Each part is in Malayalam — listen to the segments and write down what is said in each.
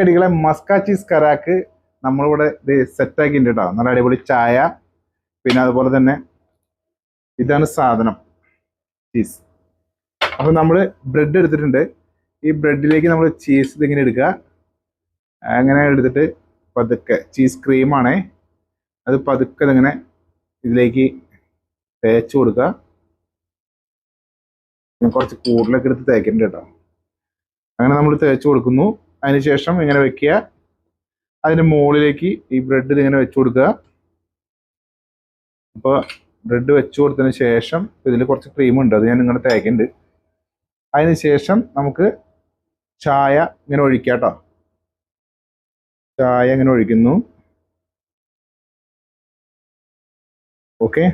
കടികളെ മസ്കാ ചീസ് കരാക്ക് നമ്മളിവിടെ ഇത് സെറ്റ് ആക്കിയിട്ടുണ്ട് കേട്ടോ നല്ല അടിപൊളി ചായ. പിന്നെ അതുപോലെ തന്നെ ഇതാണ് സാധനം ചീസ് അപ്പം നമ്മൾ ബ്രെഡ് എടുത്തിട്ടുണ്ട്. ഈ ബ്രെഡിലേക്ക് നമ്മൾ ചീസ് ഇതിങ്ങനെ എടുക്കുക. അങ്ങനെ എടുത്തിട്ട് പതുക്കെ ചീസ് ക്രീമാണേ അത് പതുക്കെ ഇതിങ്ങനെ ഇതിലേക്ക് തേച്ച് കൊടുക്കുക. കുറച്ച് കൂടുതലൊക്കെ എടുത്ത് തേക്കുന്നുണ്ട് കേട്ടോ അങ്ങനെ നമ്മൾ തേച്ച് കൊടുക്കുന്നു. അതിനുശേഷം ഇങ്ങനെ വെക്കുക. അതിന്റെ മുകളിലേക്ക് ഈ ബ്രെഡിൽ ഇങ്ങനെ വെച്ചു കൊടുക്കുക. അപ്പോൾ ബ്രെഡ് വെച്ചു കൊടുത്തതിന് ശേഷം ഇതിൽ കുറച്ച് ക്രീം ഉണ്ട്. അത് ഞാൻ നിങ്ങളുടെ തേക്കുന്നുണ്ട് അതിന് ശേഷം നമുക്ക് ചായ ഇങ്ങനെ ഒഴിക്കാം കേട്ടോ ചായ ഇങ്ങനെ ഒഴിക്കുന്നു. ഓക്കെ.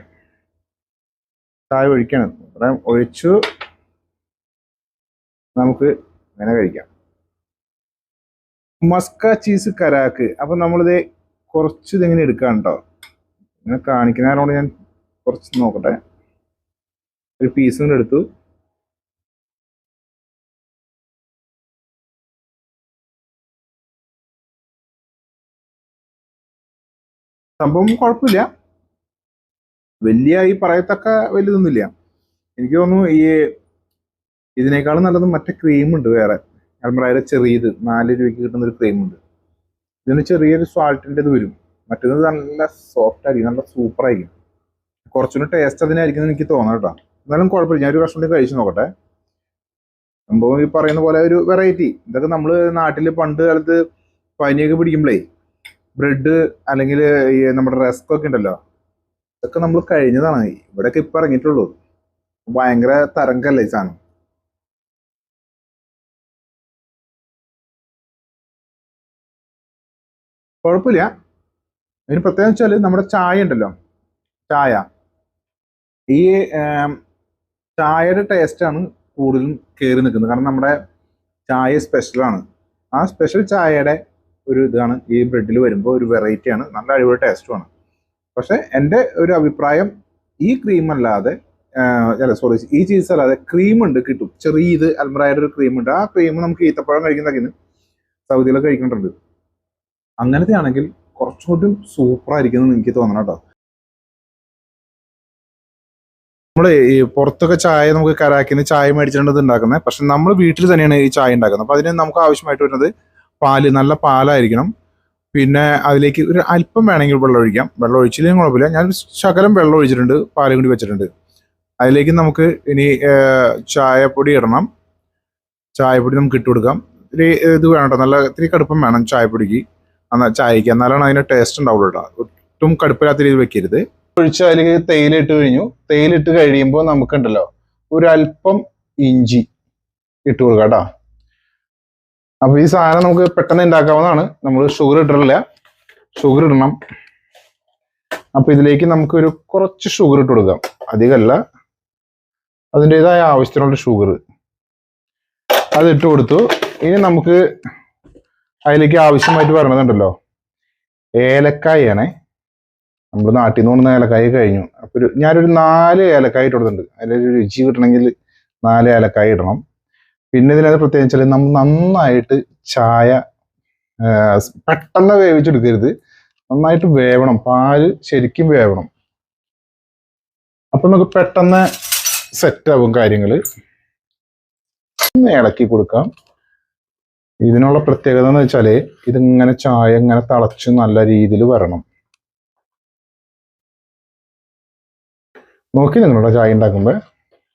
ചായ ഒഴിക്കണം. ഒഴിച്ചു. നമുക്ക് ഇങ്ങനെ കഴിക്കാം. മസ്ക ചീസ് കരാക്ക്. അപ്പൊ നമ്മളിത് കുറച്ച് ഇതിങ്ങനെ എടുക്കാം കേട്ടോ ഇങ്ങനെ കാണിക്കുന്നതിനോട് ഞാൻ കുറച്ച് നോക്കട്ടെ. ഒരു പീസ് കൂടെ എടുത്തു. സംഭവം കുഴപ്പമില്ല. വലിയ ഈ പറയത്തക്ക വലുതൊന്നുമില്ല. എനിക്ക് തോന്നുന്നു ഈ ഇതിനേക്കാളും നല്ലത് മറ്റേ ക്രീമുണ്ട് വേറെ. അൽമറയുടെ ചെറിയത് നാല് രൂപയ്ക്ക് കിട്ടുന്ന ഒരു ക്രീം ഉണ്ട്. ഇതിന് ചെറിയൊരു സ്വാൾട്ടിന്റെ ഇത് വരും. മറ്റേത് നല്ല സോഫ്റ്റ് ആയിരിക്കും നല്ല സൂപ്പർ ആയിരിക്കും. കുറച്ചുകൂടി ടേസ്റ്റ് അതിനായിരിക്കും എന്ന് എനിക്ക് തോന്നണം കേട്ടോ. എന്നാലും കുഴപ്പമില്ല ഞാൻ ഒരു കഷ്ണം കൂടി കഴിച്ചു നോക്കട്ടെ. സംഭവം ഈ പറയുന്ന പോലെ ഒരു വെറൈറ്റി ഇതൊക്കെ നമ്മൾ നാട്ടിൽ പണ്ട് കാലത്ത് പനിയൊക്കെ പിടിക്കുമ്പോഴേ ബ്രെഡ് അല്ലെങ്കിൽ ഈ നമ്മുടെ റെസ്ക് ഒക്കെ ഉണ്ടല്ലോ ഇതൊക്കെ നമ്മൾ കഴിഞ്ഞതാണ്. ഇവിടെയൊക്കെ ഇപ്പം ഇറങ്ങിയിട്ടുള്ളൂ. ഭയങ്കര തരംഗല്ലേ സാധനം. കുഴപ്പമില്ല. അതിന് പ്രത്യേകം വെച്ചാൽ നമ്മുടെ ചായ ഉണ്ടല്ലോ. ചായ. ഈ ചായയുടെ ടേസ്റ്റാണ് കൂടുതലും കയറി നിൽക്കുന്നത്. കാരണം നമ്മുടെ ചായ സ്പെഷ്യലാണ് ആ സ്പെഷ്യൽ ചായയുടെ ഒരു ഇതാണ് ഈ ബ്രെഡിൽ വരുമ്പോൾ ഒരു വെറൈറ്റിയാണ് നല്ല അടിപൊളി ടേസ്റ്റുമാണ് പക്ഷേ എന്റെ ഒരു അഭിപ്രായം ഈ ക്രീം അല്ലാതെ അല്ല സോറി ഈ ചീസ് അല്ലാതെ ക്രീം ഉണ്ട് കിട്ടും. ചെറിയ ഇത് അൽമറായുടെ ഒരു ക്രീം ഉണ്ട്. ആ ക്രീം നമുക്ക് ഈത്തപ്പഴം കഴിക്കുന്നതൊക്കെ സൗദിയിലൊക്കെ കഴിക്കുന്നുണ്ട്. അങ്ങനത്തെ ആണെങ്കിൽ കുറച്ചുകൂടി സൂപ്പറായിരിക്കും എന്ന് എനിക്ക് തോന്നണം കേട്ടോ. നമ്മൾ ഈ പുറത്തൊക്കെ ചായ നമുക്ക് കരാക്കിന് ചായ മേടിച്ചിട്ടുണ്ട് ഉണ്ടാക്കുന്നത്. പക്ഷെ നമ്മൾ വീട്ടിൽ തന്നെയാണ് ഈ ചായ ഉണ്ടാക്കുന്നത്. അപ്പൊ അതിന് നമുക്ക് ആവശ്യമായിട്ട് വരുന്നത് പാൽ നല്ല പാലായിരിക്കണം. പിന്നെ അതിലേക്ക് ഒരു അല്പം വേണമെങ്കിൽ വെള്ളം ഒഴിക്കാം. വെള്ളം ഒഴിച്ചില്ലെങ്കിൽ കുഴപ്പമില്ല. ഞാൻ ശകലം വെള്ളം ഒഴിച്ചിട്ടുണ്ട് പാലും കൂടി വെച്ചിട്ടുണ്ട്. അതിലേക്ക് നമുക്ക് ഇനി ചായപ്പൊടി ഇടണം. ചായപ്പൊടി നമുക്ക് ഇട്ട് കൊടുക്കാം ഇത് വേണം നല്ല ഇത്തിരി കടുപ്പം വേണം ചായപ്പൊടിക്ക്. ചായക്ക്. എന്നാലാണ് അതിന് ടേസ്റ്റ് ഉണ്ടാവുള്ളൂ ഒട്ടും കടുപ്പില്ലാത്ത രീതിയിൽ വെക്കരുത്. ഒഴിച്ച് അതിലേക്ക് തേയിലിട്ട് കഴിഞ്ഞു. തേയിലിട്ട് കഴിയുമ്പോൾ നമുക്കുണ്ടല്ലോ ഒരു അല്പം ഇഞ്ചി ഇട്ട് കൊടുക്കാം കേട്ടോ അപ്പൊ ഈ സാധനം നമുക്ക് പെട്ടെന്ന് ഉണ്ടാക്കാവുന്നതാണ്. നമ്മൾ ഷുഗർ ഇട്ടിട്ടില്ല ഷുഗർ ഇടണം. അപ്പോൾ ഇതിലേക്ക് നമുക്കൊരു കുറച്ച് ഷുഗർ ഇട്ട് കൊടുക്കാം. അധികമല്ല. അതിന്റെതായ ആവശ്യത്തിനുള്ള ഷുഗർ അത് ഇട്ട് കൊടുത്തു. ഇനി നമുക്ക് അതിലേക്ക് ആവശ്യമായിട്ട് വരണതുണ്ടല്ലോ. ഏലക്കായാണ്. നമ്മൾ നാട്ടിൽ നിന്ന് കൊണ്ടുവന്ന ഏലക്കായ കഴിഞ്ഞു. അപ്പൊ ഒരു ഞാനൊരു നാല് ഏലക്കായ ഇട്ടുകൊടുത്തിട്ടുണ്ട്. അതിലൊരു രുചി കിട്ടണമെങ്കിൽ നാല് ഏലക്കായ ഇടണം. പിന്നെ ഇതിനകത്ത് പ്രത്യേകിച്ച് വെച്ചാൽ നമ്മൾ നന്നായിട്ട് ചായ പെട്ടെന്ന് വേവിച്ചെടുക്കരുത്. നന്നായിട്ട് വേവണം. പാൽ ശരിക്കും വേവണം. അപ്പൊ നമുക്ക് പെട്ടെന്ന് സെറ്റാവും കാര്യങ്ങൾ ഇളക്കി കൊടുക്കാം. ഇതിനുള്ള പ്രത്യേകത എന്ന് വെച്ചാൽ ഇതിങ്ങനെ ചായ ഇങ്ങനെ തിളച്ച് നല്ല രീതിയിൽ വരണം. നോക്കി നിങ്ങളുടെ ചായ ഉണ്ടാക്കുമ്പോൾ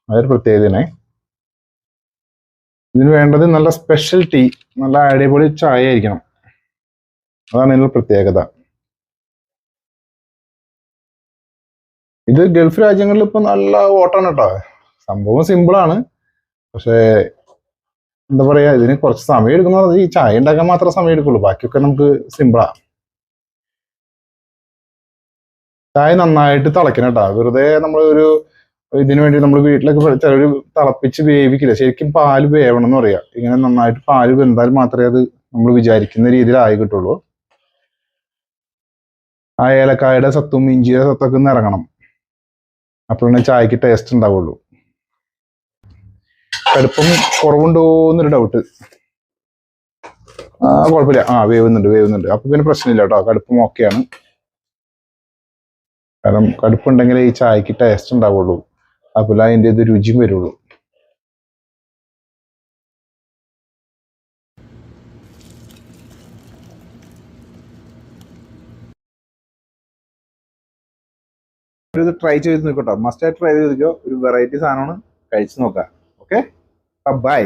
അതൊരു പ്രത്യേകതയാണ്. ഇതിന് വേണ്ടത് നല്ല സ്പെഷ്യൽ ടീ നല്ല അടിപൊളി ചായ ആയിരിക്കണം. അതാണ് ഇതിനുള്ള പ്രത്യേകത. ഇത് ഗൾഫ് രാജ്യങ്ങളിൽ ഇപ്പൊ നല്ല ഓട്ടാണ് കേട്ടോ സംഭവം സിമ്പിളാണ് പക്ഷേ എന്താ പറയാ ഇതിന് കുറച്ച് സമയം എടുക്കുന്നത് ഈ ചായ ഉണ്ടാക്കാൻ മാത്രമേ സമയം എടുക്കുള്ളൂ. ബാക്കിയൊക്കെ നമുക്ക് സിമ്പിളാ ചായ നന്നായിട്ട് തിളക്കണം കേട്ടോ. വെറുതെ നമ്മൾ ഒരു ഇതിനു വേണ്ടി നമ്മൾ വീട്ടിലൊക്കെ ചിലർ തിളപ്പിച്ച് വേവിക്കില്ല? ശരിക്കും പാൽ വേവണം എന്ന് പറയാം. ഇങ്ങനെ നന്നായിട്ട് പാൽ വെന്താൽ മാത്രമേ അത് നമ്മൾ വിചാരിക്കുന്ന രീതിയിലായി കിട്ടുള്ളൂ. ആ ഏലക്കായുടെ സത്തും ഇഞ്ചിയുടെ സത്തൊക്കെ ഇറങ്ങണം. അപ്പോഴാണ് ചായക്ക് ടേസ്റ്റ് ഉണ്ടാവുള്ളൂ. കടുപ്പം കുറവുണ്ടോ എന്നൊരു ഡൗട്ട് ആ കുഴപ്പമില്ല. ആ വേവുന്നുണ്ട് വേവുന്നുണ്ട്. അപ്പൊ പിന്നെ പ്രശ്നമില്ല കേട്ടോ കടുപ്പം ഓക്കെയാണ് കാരണം കടുപ്പുണ്ടെങ്കിൽ ഈ ചായക്ക് ടേസ്റ്റ് ഉണ്ടാവുള്ളൂ. അപ്പോൾ അതിന്റെ ഇത് രുചിയും വരുള്ളൂ. ഇത് ട്രൈ ചെയ്ത് നോക്കട്ടോ മസ്റ്റ് ആയിട്ട് ട്രൈ ചെയ്ത് നോക്കിയോ? ഒരു വെറൈറ്റി സാധനമാണ് കഴിച്ചു നോക്കാം. Okay bye